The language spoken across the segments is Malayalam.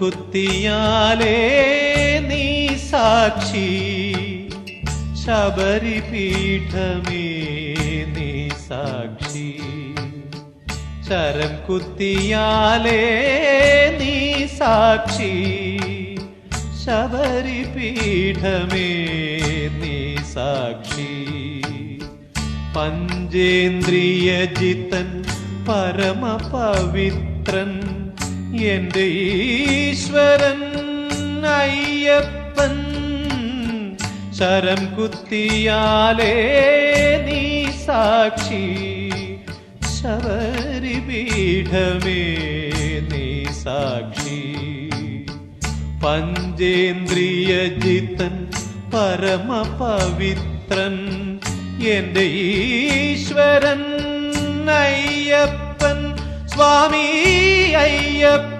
കുത്തിയാലേ നീ സാക്ഷി. ശബരിപീഠമേ നീ സാക്ഷി. ശരം കുത്തിയാലേ നീ സാക്ഷി. ശബരിപീഠമേ നീ സാക്ഷി. പഞ്ചേന്ദ്രിയജിതൻ പരമപവിത്രൻ എന്റെ ഈശ്വരൻ അയ്യപ്പൻ ശരം കുത്തിയാലേ നീ സാക്ഷി. ശബരിപീഠമേ നീ സാക്ഷി. പഞ്ചേന്ദ്രിയജിതൻ പരമപവിത്രൻ എന്റെ ഈശ്വരൻ അയ്യപ്പൻ സ്വാമി അയ്യപ്പൻ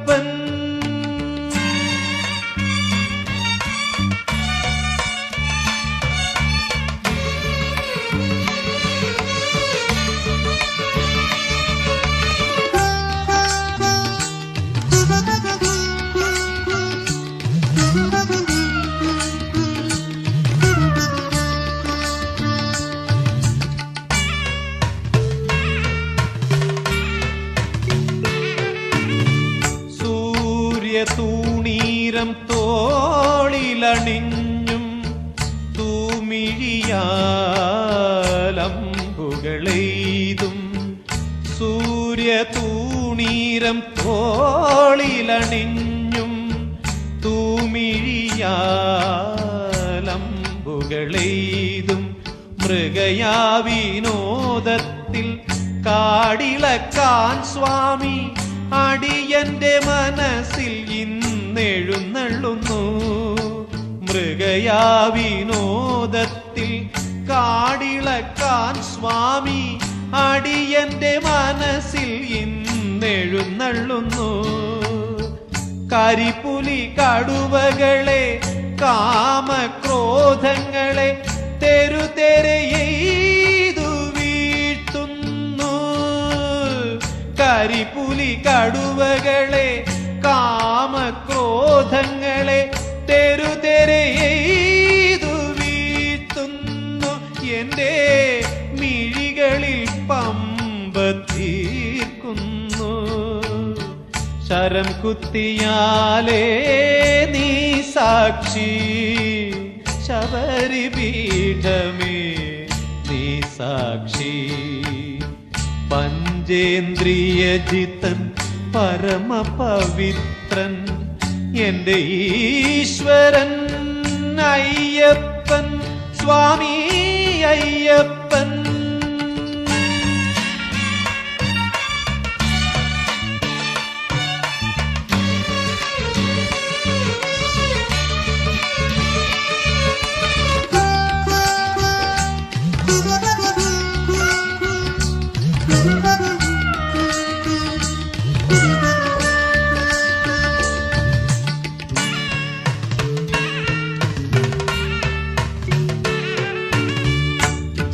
സൂര്യതൂണീരം തോളിലണിഞ്ഞും തൂമിഴിയാലമ്പുകളെയ്തും. സൂര്യതൂണീരം തോളിലണിഞ്ഞും തൂമിഴിയാലമ്പുകളെയ്തും. മൃഗയാവിനോദത്തിൽ കാടിളക്കാൻ സ്വാമി അടിയന്റെ മനസ്സിൽ ഇന്നെഴുന്നള്ളുന്നു. മൃഗയാ വിനോദത്തിൽ കാടിളക്കാൻ സ്വാമി അടിയന്റെ മനസ്സിൽ ഇന്നെഴുന്നള്ളുന്നു. കരിപ്പുലി കടുവകളെ കാമക്രോധങ്ങളെ കരിപ്പുലി കടുവകളെ കാമക്രോധങ്ങളെ തെരുതെരയെയ്തു വീഴ്ത്തുന്നു എന്റെ മിഴികളിൽ പമ്പ തീർക്കുന്നു ശരം കുത്തിയാലേ നീ സാക്ഷി. ശബരിപീഠമേ നീ സാക്ഷി. പഞ്ചേന്ദ്രിയജിതൻ പരമപവിത്രൻ. എന്റെ ഈശ്വരൻ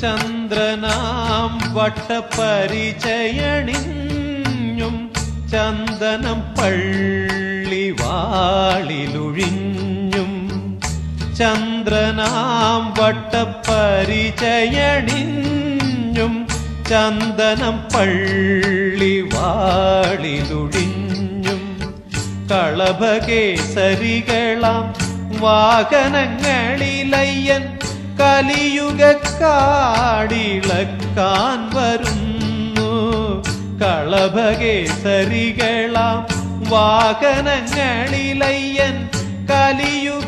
ചന്ദ്രനാം വട്ടപരിചയണിഞ്ഞും ചന്ദനം പള്ളി വാളിലുഴിഞ്ഞും ചന്ദ്രനാം വട്ടപരിചയണിഞ്ഞും ചന്ദനം പള്ളി വാളിലുഴിഞ്ഞും കളഭകേസരികളാം വാഹനങ്ങളിലയ്യൻ കലിയുഗ കാടിളക്കാൻ വരുന്നു. കളഭകേസരികളാം വാഹനങ്ങളിലയ്യൻ കലിയുഗക്കാടിളക്കാൻ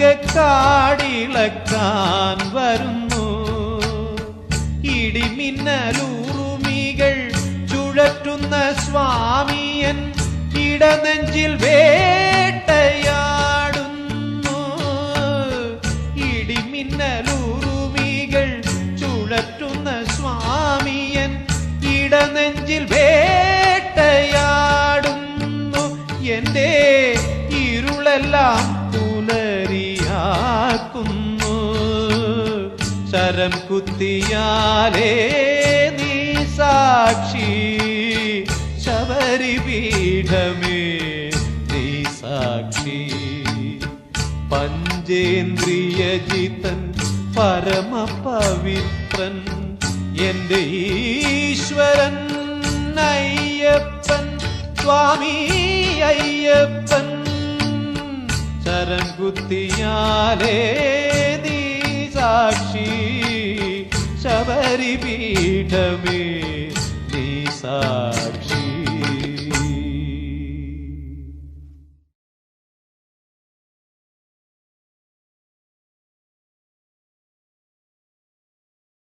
വരുന്നു. ഇടിമിന്നലൂറുമികൾ ചുഴറ്റുന്ന സ്വാമിയൻ ഇടനെഞ്ചിൽ വേട്ടയാടുന്നു ഇരുളെല്ലാം പുലരിയാക്കുന്നു ശരം കുത്തിയാലേ നീ സാക്ഷി. ശബരിപീഠമേ നീ സാക്ഷി. പഞ്ചേന്ദ്രിയജിതൻ പരമപവിത്രൻ എന്റെ ഈശ്വരൻ അയ്യപ്പൻ സ്വാമി അയ്യപ്പൻ. ശരം കുത്തിയാലേ നീ സാക്ഷി. ശബരിപീഠമേ നീ സാക്ഷി.